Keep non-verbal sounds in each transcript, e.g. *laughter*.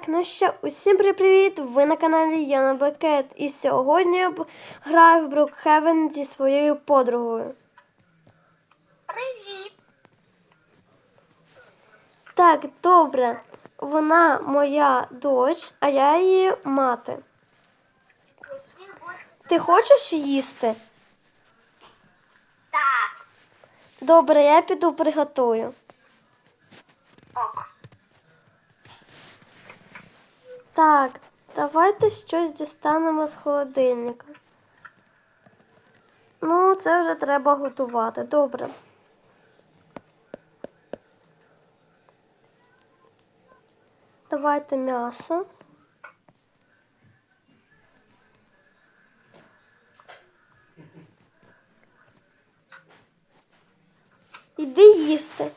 Так, ну що, усім привіт! Ви на каналі Яна Блекет. І сьогодні я граю в Brookhaven зі своєю подругою. Привіт! Так, добре. Вона моя дочь, а я її мати. Ти хочеш їсти? Так, Добре, я піду приготую. ок. Так, давайте щось дістанемо з холодильника. Ну, це вже треба готувати. Добре. Давайте м'ясо. Іди їсти.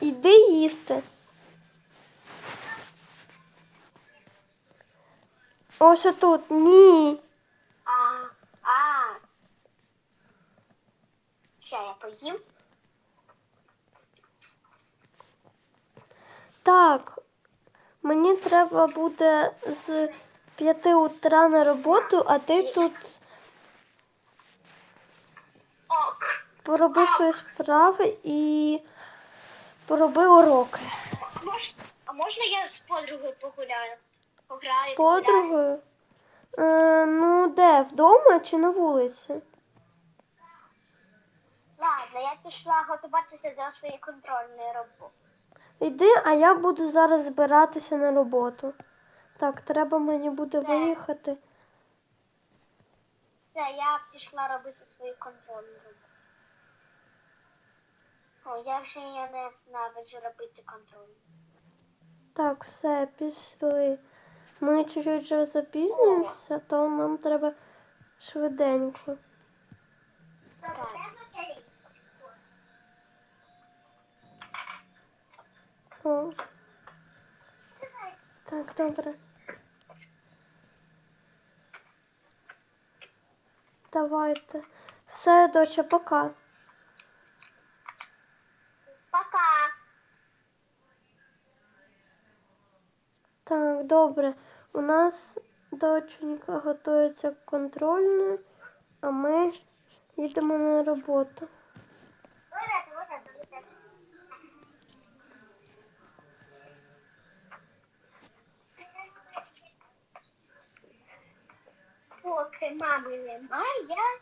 Іди їсти. Ось тут. Ні. А, а. Що я поїм? Так. Мені треба буде з 5 утра на роботу, а ти тут пороби свої справи і пороби уроки. А можна я з подругою погуляю? З подругою? Е, ну, де? Вдома чи на вулиці? Ладно, я пішла готуватися до своєї контрольної роботи. Йди, а я буду зараз збиратися на роботу. Так, треба мені буде Все. виїхати. Все, я пішла робити свою контрольну роботу. О, я вже я не навичу робити контрольну. Так, все, пішли. Ми чуть-чуть вже запізнюємося, то нам треба швиденько. О. Так, добре. Давайте. Все, доча, пока. Пока. Так, добре. У нас доченька готується к контрольною, а ми їдемо на роботу. Вот это, вот это, вот это. Поки мами немає,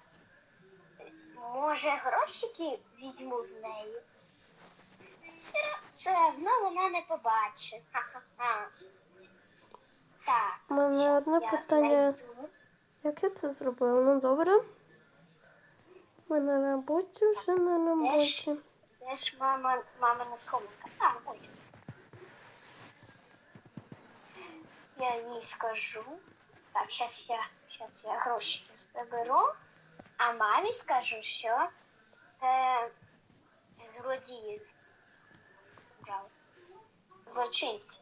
може грошики візьму в неї. Все, все одно вона не побачить. Ха-ха-ха. Так, У мене одне питання. Як я це зробила? Ну добре. Ми на роботі вже на роботі. Де ж мама, мамина схованка? Так, ось. Я їй скажу. Так, зараз я, щас я гроші заберу, а мамі скажу, що це злодії. Злочинці.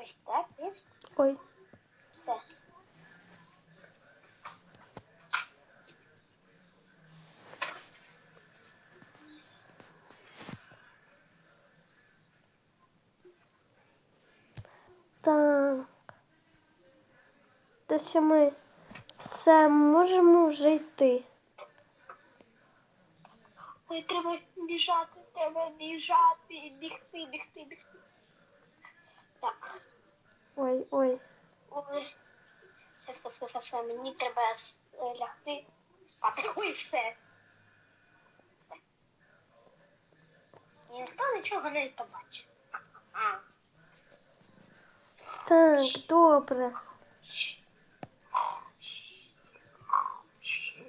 Ось так, і Ой. все. Так. Та що ми все можемо вже йти. Ой, треба біжати, треба біжати, бігти, бігти, бігти. Так, Ой, ой. ой. Все, все, все, все, все. Мені треба е, лягти спати. *laughs* Ой, все. Все. Ніхто нічого не побачить. А. Так, добре.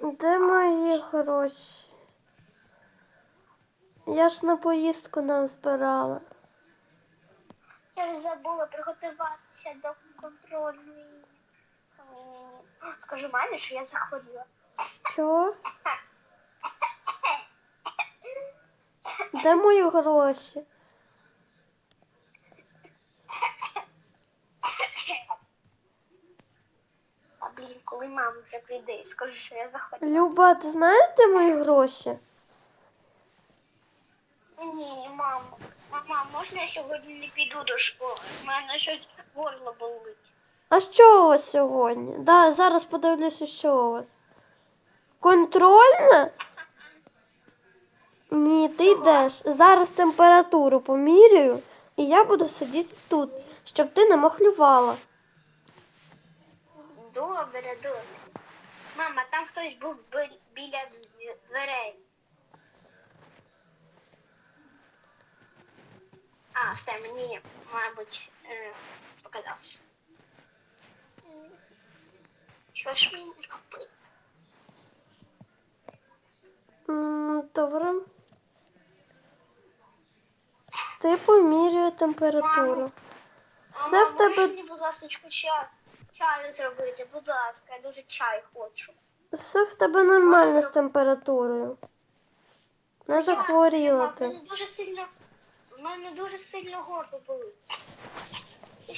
Де мої гроші? Я ж на поїздку нам збирала. Я ж забула приготуватися до контрольної. Скажи мамі, що я захворіла. Що? Де мої гроші? А блін, коли мама вже прийде і скажу, що я захворів. Люба, ти знаєш, де мої гроші? Ні, мамо. Мама, можна я сьогодні не піду до школи? У мене щось горло болить. А що у вас сьогодні? Да, зараз подивлюся, що у вас. Контрольна? Ні, ти йдеш. Зараз температуру поміряю, і я буду сидіти тут, щоб ти не махлювала. Добре, добре. Мама, там хтось був бі- біля дверей. А, все, мені, мабуть, е, показався. Що ж мені робити? М, Добре. Ти помірює температуру. Все Мама, в тебе мені, будь ласка, чаю зробити, будь ласка, я дуже чай хочу. все в тебе нормально з температурою. Не захворіла ти. дуже сильно, в мене дуже сильно горло болить.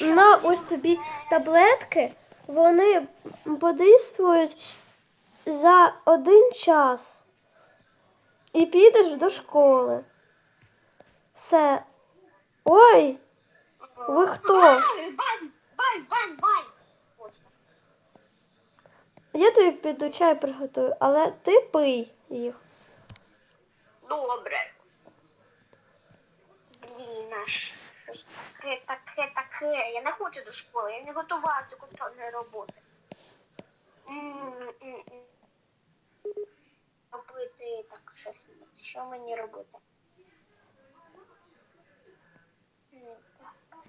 На ось тобі таблетки, вони подействують за один час. І підеш до школи. Все. Ой, ви хто? Я тобі піду чай приготую, але ти пий їх. Добре. Блін, аж щось таке, таке, таке. Я не хочу до школи, я не готова до контрольної роботи. М, м, м. Робити так, щось. Що мені робити? М, так.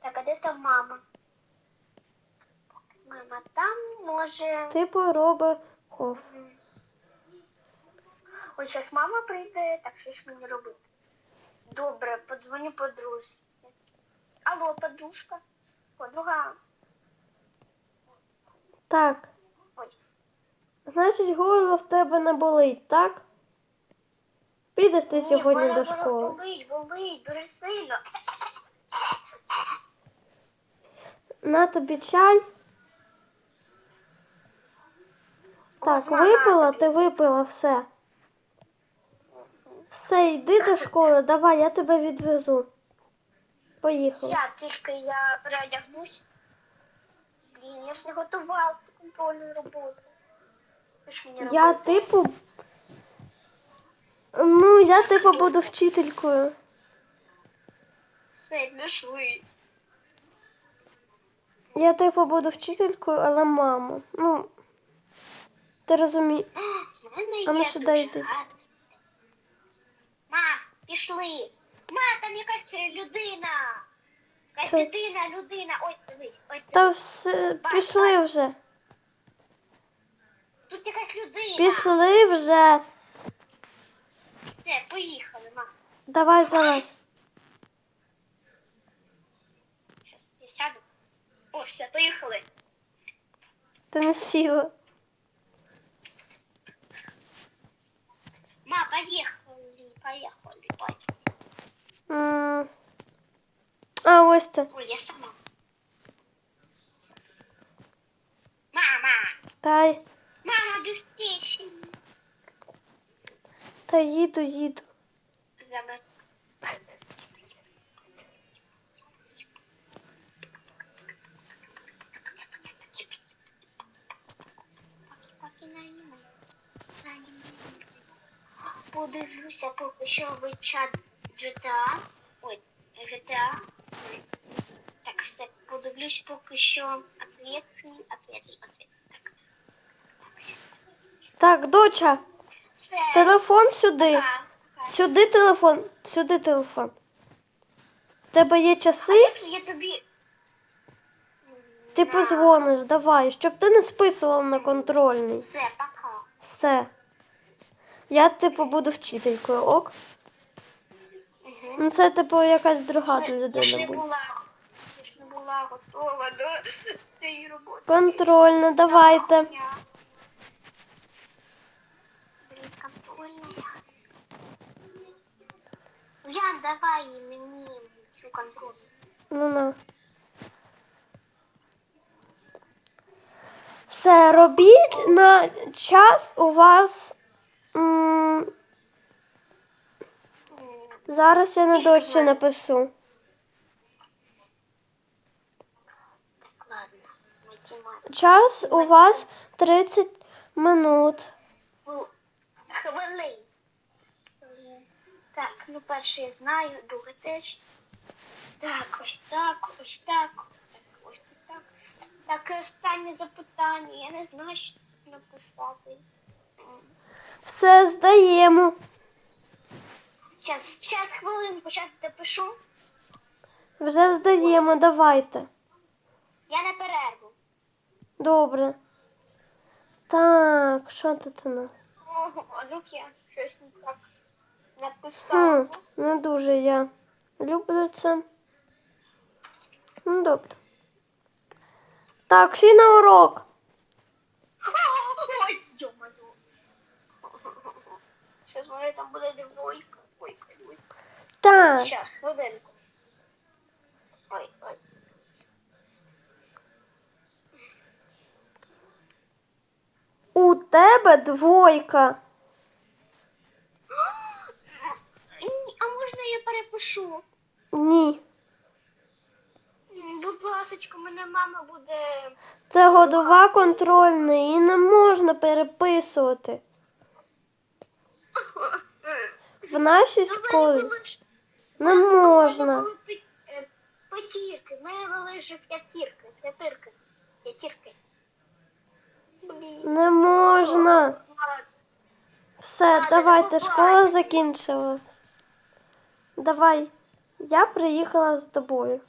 Так, а де там мама? Мама, там може. Ти пороби кофе. Ось зараз мама прийде, так що ж мені робити? Добре, подзвоню подружці. Алло, подружка. Подруга. Так, Ой, значить, горло в тебе не болить, так? Підеш ти ні, сьогодні вона- до вона школи. Болить, болить, дуже сильно. На тобі чай. Так, Ось, випила, тобі. ти випила все. Все, йди до школи, давай, я тебе відвезу. Поїхали. Я тільки я переодягнусь. Блін, я ж не готувала до роботи. Що ж мені Я робити? типу. Ну, я типу буду вчителькою. Все, пішли. Я типу буду вчителькою, але мама. Ну, ти розумієш. *gasps* Мене А ну є сюди дуже йди. Пішли. Ма, там якась людина. Якась Це- людина, людина. Ось дивись, ось Та дивись. все, пішли вже. Тут якась людина. Пішли вже. Все, поїхали, мам. Давай залазь. Щас я сяду. О, все, поїхали. Ти не сіла. Ма, поїхали, поїхали. М. А, ось ти. Ой, я сама. Мама, Тай. мама, быстрее. Та їду, їду. За мною. Поки на аніме. На аніме. Подивлюся поки що в чат GTA. Ой, GTA. Так, все, подивлюсь поки що ответи, ответи, ответи. Так. Так, доча, Все. телефон сюди. Пока. Сюди телефон. Сюди телефон. В тебе є А часи? як я тобі... Ти позвониш, давай, щоб ти не списувала на контрольний. Все, пока. Все. Я, типу, буду вчителькою, ок? Угу. Ну, це, типу, якась друга Я ж людина не буде. була, я ж не була готова до цієї роботи. Контрольна, давайте. Я- Блін. Ян, давай мені цю контрольну. Ну на. Все, робіть на час у вас. Зараз я на дошці напишу. Час у вас 30 минут. Ну, Хвилин. Так, ну перше я знаю, друге теж. Так, ось так, ось так, так, ось так. Так, і останнє запитання. Я не знаю, що написати. Все здаємо. Час, час, хвилин, почати допишу. Вже здаємо, давайте. Я на перерву. Добре. Так, що тут у нас? Ого, а тут я щось не так написала. Хм, не дуже я люблю це. Ну, добре. Так, всі на урок. Ой, ё-моё. Сейчас в мене там буде двойка. Двойка, двойка. Так, Сейчас, хвилинку. Ой, ой. у тебе двойка. *gasps* А можна я перепишу? Ні. Будь ласочка, мене мама буде. Це годова контрольна і не можна переписувати. В нашій школі не можна. е, П'ятірки, в мене були ж п'ятірки, п'ятірки, п'ятірки. Не можна. Все, давайте, школа закінчилась. Давай, я приїхала з тобою.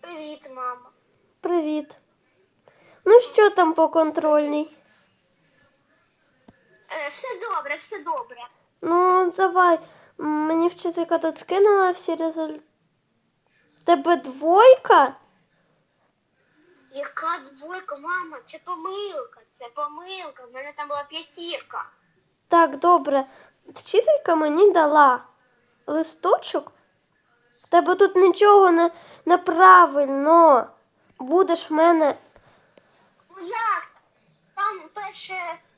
Привіт, мама. Привіт. Ну що там по контрольній? Е, Все добре, все добре. Ну, давай. Мені вчителька тут скинула всі результати. Тебе двойка? Яка двойка, мама? Це помилка, це помилка. В мене там була п'ятірка. Так, добре. Вчителька мені дала листочок. В тебе тут нічого не неправильно. Будеш в мене. Ну як? Там перше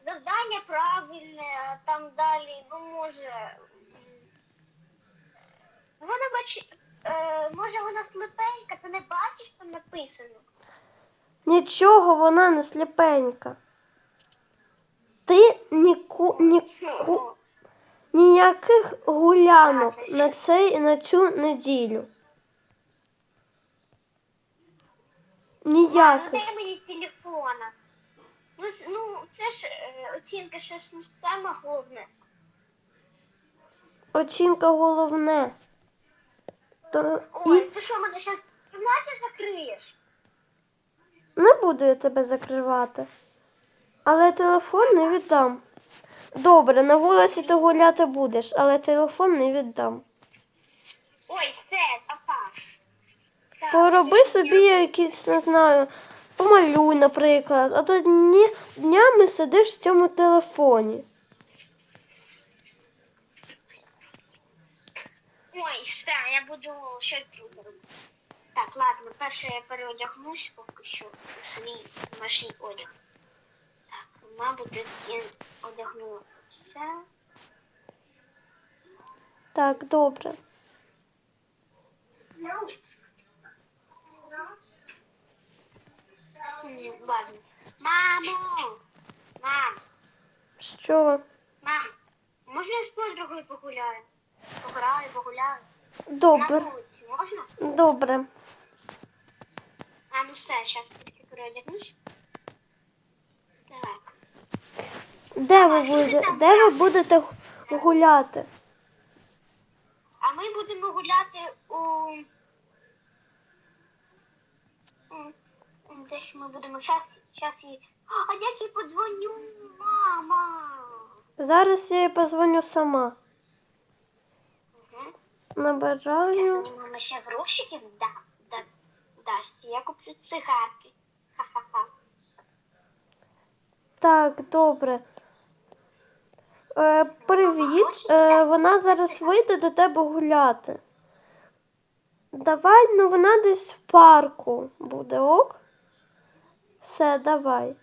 завдання правильне, а там далі, ну може. Вона бачить, е, може вона слепенька, ти не бачиш, там написано. Нічого вона не сліпенька. Ти ніку, ніку, ніяких гулянок на, цей, на цю неділю. Ну, дай мені телефона. Ну, це ж е, оцінка ще ж не саме головне. Оцінка головне. То Ой, ти що, мене зараз в кімнаті закриєш? не буду я тебе закривати. Але телефон не віддам. Добре, на вулиці ти гуляти будеш, але телефон не віддам. Ой, все, папа. Пороби собі якісь, не знаю, помалюй, наприклад, а то дні, днями сидиш в цьому телефоні. Ой, все, я буду щось друге робити. Так, ладно, перше я переодягнусь поки що свій домашній одяг. Так, мабуть, я одягну все. Так, добре. М, Ладно. Мамо! Мам, Що? мам, можна я з подругою погуляю? Пограю, погуляю. На Добре, вулиці можна? добре. А ну все, зараз тільки переодягнусь. Так. Де ви будете, де ви будете гуляти? А ми будемо гуляти у. М, м, Десь ми будемо час, час і. А як я подзвоню, мама? Зараз я їй позвоню сама. Угу. Набажаю. Мені мама ще грошиків да, да, дасть. Я куплю цигарки. Ха-ха-ха. Так, добре. Е, привіт. Е, вона зараз вийде до тебе гуляти. Давай, ну вона десь в парку буде, ок? Все, давай.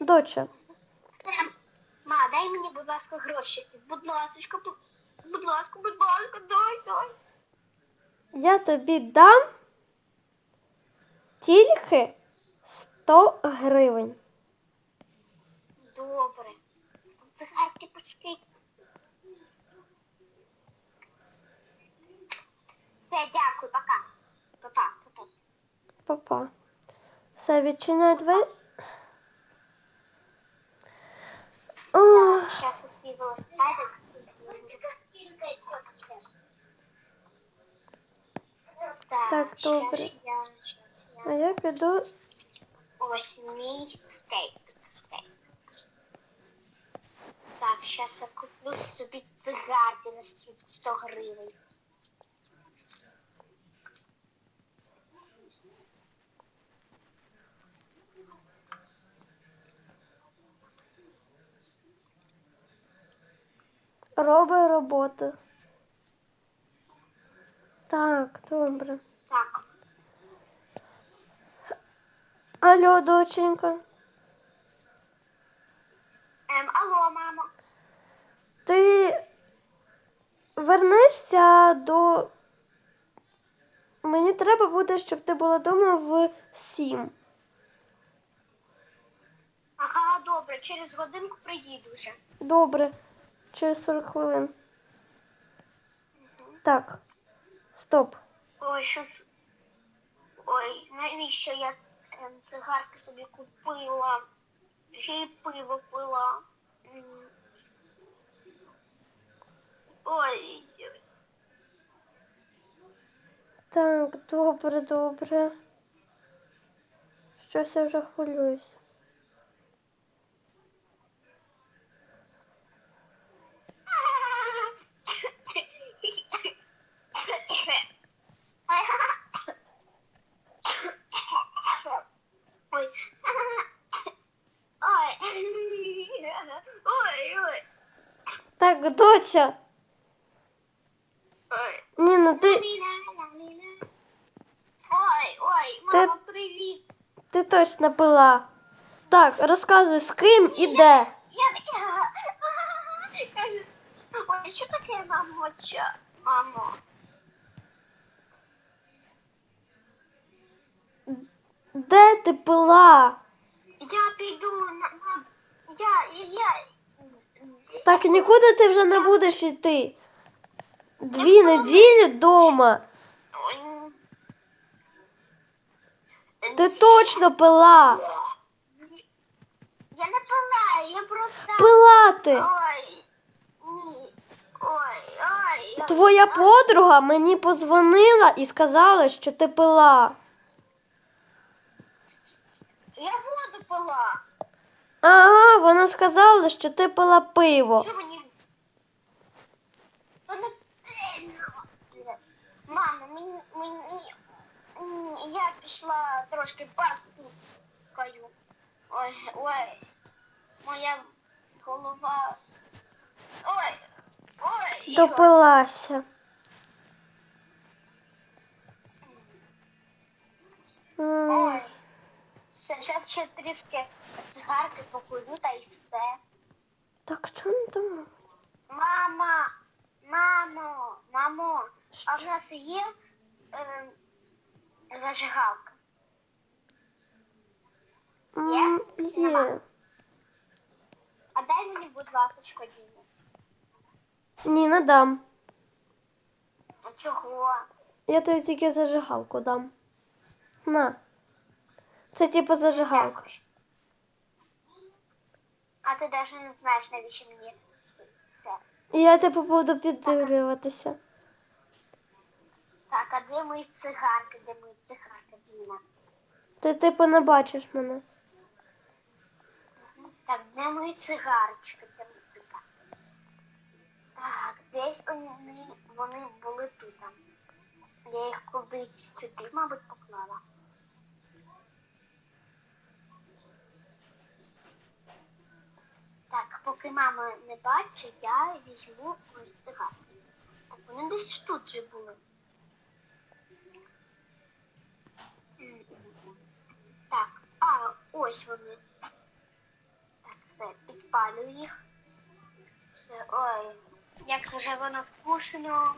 Доча, Ма, дай мені, будь ласка, грошики. Будь ласка, будь, ласка, будь ласка, дай, дай. я тобі дам тільки 100 гривень. Добре. Цигарки пошли. Все, дякую, пока. Пока. Папа. Все, відчиняй двері. Сейчас я свій велосипедик. Так, добре. А я. піду. Ось мій стейк. Так, зараз я куплю собі цигарки за 100 гривень. Роби роботу. Так, добре. Так, Алло, доченька. ем, алло, мамо. Ти вернешся до. Мені треба буде, щоб ти була вдома в сім. Ага, добре, через годинку приїду вже. Добре, через 40 хвилин. Так, стоп. Ой, щось. Ой, навіщо я ем, цигарки собі купила? Ще й пиво пила. Ой, Так, добре, добре. Щось я вже хвилююсь. Ой. Ой. Ой, ой. Так, доча. Ой. Ні, ну ти, Ой, ой, мама, привіт. ти точно пила. Так, розказуй, з ким і де. Я така. *laughs* Кажу, ой, що таке, мамо? Що? Мамо. Де ти пила? Я піду на. Я, я. Так нікуди ти вже не будеш йти. Дві неділі вдома. Ти точно пила. Я не пила, я просто. Пила ти. Ой. Ні. Ой, ой. Твоя подруга мені подзвонила і сказала, що ти пила. Я воду пила. Ага, вона сказала, що ти пила пиво. Що мені? Вона... Мені, я пішла трошки пастукаю. Ой, ой, моя голова. Ой, ой, Ігор. Допилася. М, Ой. Все, зараз ще трішки цигарки покурю та й все. Так що не там? Мама, мамо, мамо, а в нас є е, зажигалка? М, Є. А дай мені, будь ласка, Діну. Ні, не дам. А чого? Я тобі тільки зажигалку дам. На. Це типу зажигалка. А ти навіть не знаєш, навіщо мені це. Я типу буду піддивлюватися. Так, а де мої цигарки, де мої цигарки, Діна? Ти типу не бачиш мене. Так, де мої цигарочки, де мої цигарки? Так, десь вони, вони були тут. Я їх кудись сюди, мабуть, поклала. Так, поки мама не бачить, я візьму ось цигарки. Так, вони десь тут же були. Так, а, Ось вони. Так, все, підпалю їх. Все, ой, як вже воно вкусно.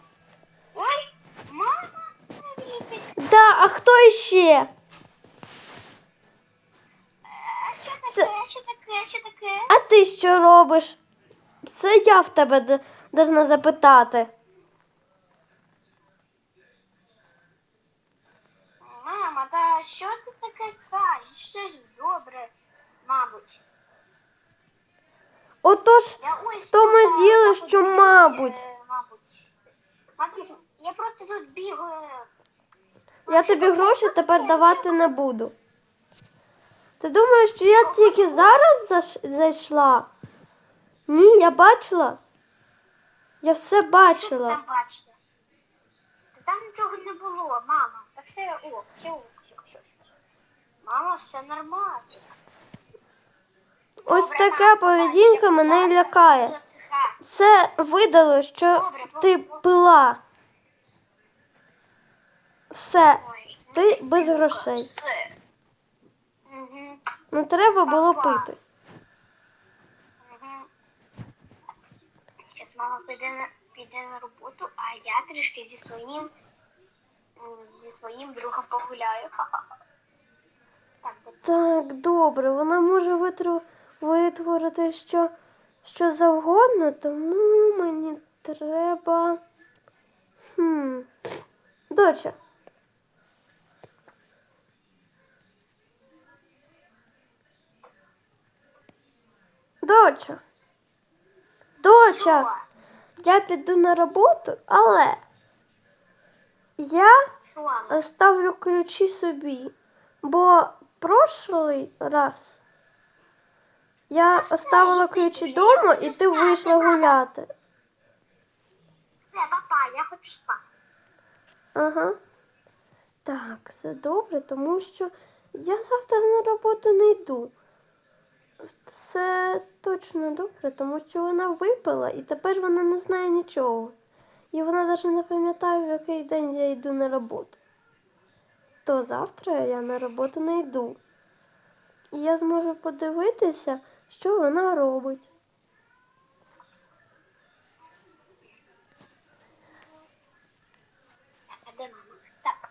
Ой, мама, привітик. Да, а хто іще? Що таке, а що таке? А ти що робиш? Це я в тебе должна запитати. Мама, та що ти таке кажеш? Ж добре, мабуть. Отож, В тому діло, що, мабуть. мабуть. Матвій, я просто тут бігаю. я тобі гроші тепер давати не буду. Ти думаєш, що я тільки зараз зайшла? Ні, я бачила. Я все Що ти бачила. там бачила? Та там нічого не було, мама. Та все ок, все ок. Мама, все нормально. Ось Добре, така мама, поведінка побачимо. мене Ладно, лякає. Це видало, що Добре, ти пила. Все, Ой, Ти ну, без грошей. Не треба було пити. Зараз мама піде на, піде на роботу, а я трішки зі своїм зі своїм другом погуляю. *laughs* Так, Так, добре, вона може витру... витворити що, що завгодно, тому мені треба. Хм. Доча. Доча. Доча, Що? я піду на роботу, але я Що? Ставлю ключі собі, бо прошлий раз я оставила ключі вдома і ти вийшла гуляти. Все, папа, я хочу спати. Ага. Так, це добре, тому що я завтра на роботу не йду. Це точно добре, тому що вона випила і тепер вона не знає нічого. І вона навіть не пам'ятає, в який день я йду на роботу. То завтра я на роботу не йду. І я зможу подивитися, що вона робить.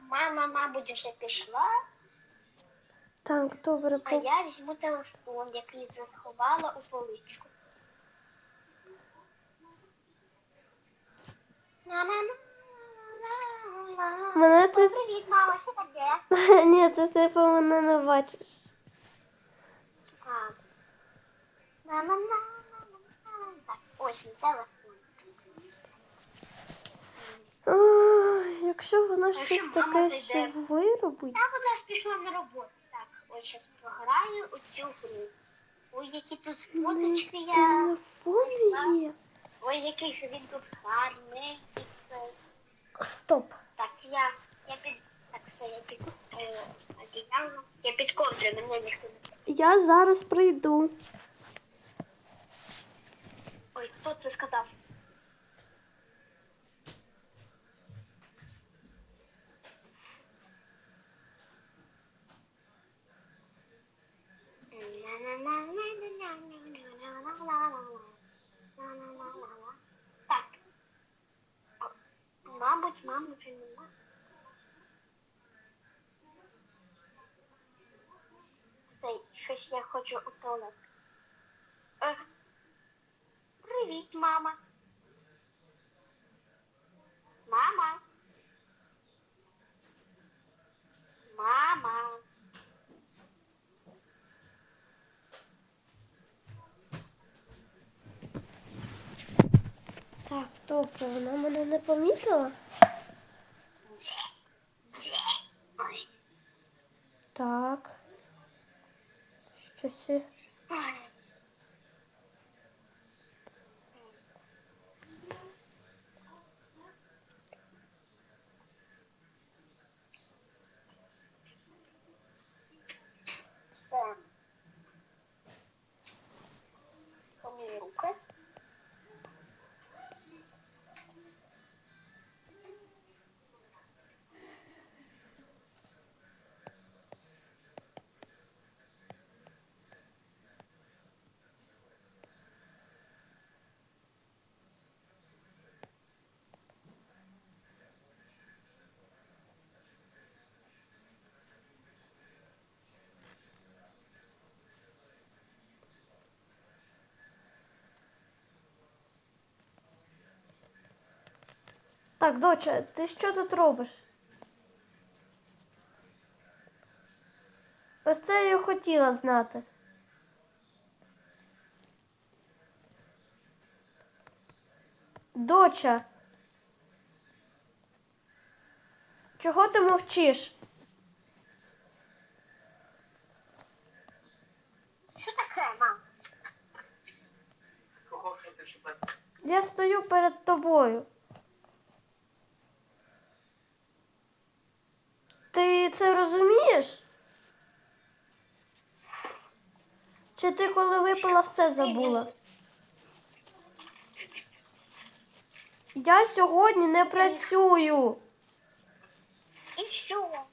Мама, мабуть, вже пішла, Так, добре, а я візьму телефон, який заховала у поличку. Мене ти. Привіт, мама, що таке? *laughs* Ні, ти типу мене не бачиш. Так, ось мій телефон. Ой, якщо вона щось таке ще виробить. Я вона ж пішла на роботу. Зараз програю оцю гру. Ой, які тут фоточки я. Телефон є. Ой, який же він тут гарний. Стоп. Так, я, я під. Так, все, я під е, одіяло. Я під ковдрою, мене ніхто не. Я зараз прийду. Ой, хто це сказав? Так. Мабуть, мами вже нема. Все, щось я хочу у туалет. Е, Привіт. Мама. Мама. Так, вона мене не помітила. Ой. Так. Щось. я- Ой. Все. Помій руки. Так, доча, ти що тут робиш? Ось це я хотіла знати. Доча. Чого ти мовчиш? Що таке, мам? Я стою перед тобою. Ти це розумієш? Чи ти коли випила все забула? Я сьогодні не працюю. І що?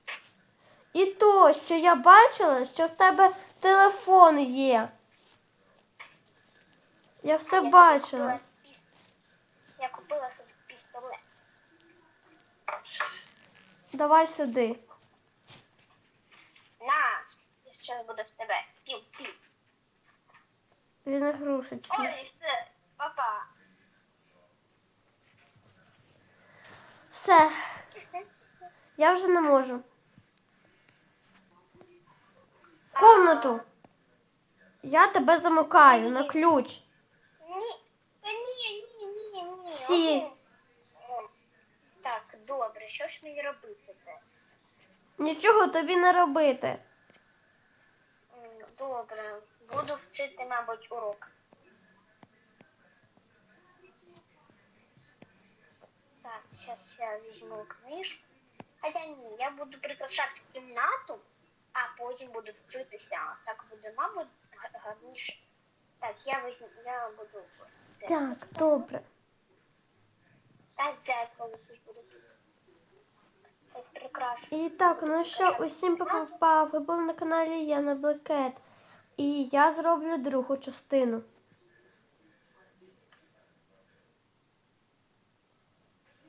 І то, що я бачила, що в тебе телефон є. Я все Я бачила. піс- Я купила собі пістолет. Давай сюди. На, я зараз буду в тебе. Пів, пів. Він ігрушечний. Ой, все, папа. Все, я вже не можу. В комнату. Я тебе замикаю на ключ. Ні, ні, ні, ні, ні. Всі. Так, добре, що ж мені робити? Нічого тобі не робити. Добре, буду вчити, мабуть, урок. Так, зараз я візьму книжку. Хоча ні, я буду прикрашати кімнату, а потім буду вчитися. Так буде, мабуть, гарніше. Так, я візьму, я буду. Так, добре. Та дзеркало тут буду прекрасно. І так, ну що, усім попав. Ви був на каналі Яна Блекет. І я зроблю другу частину.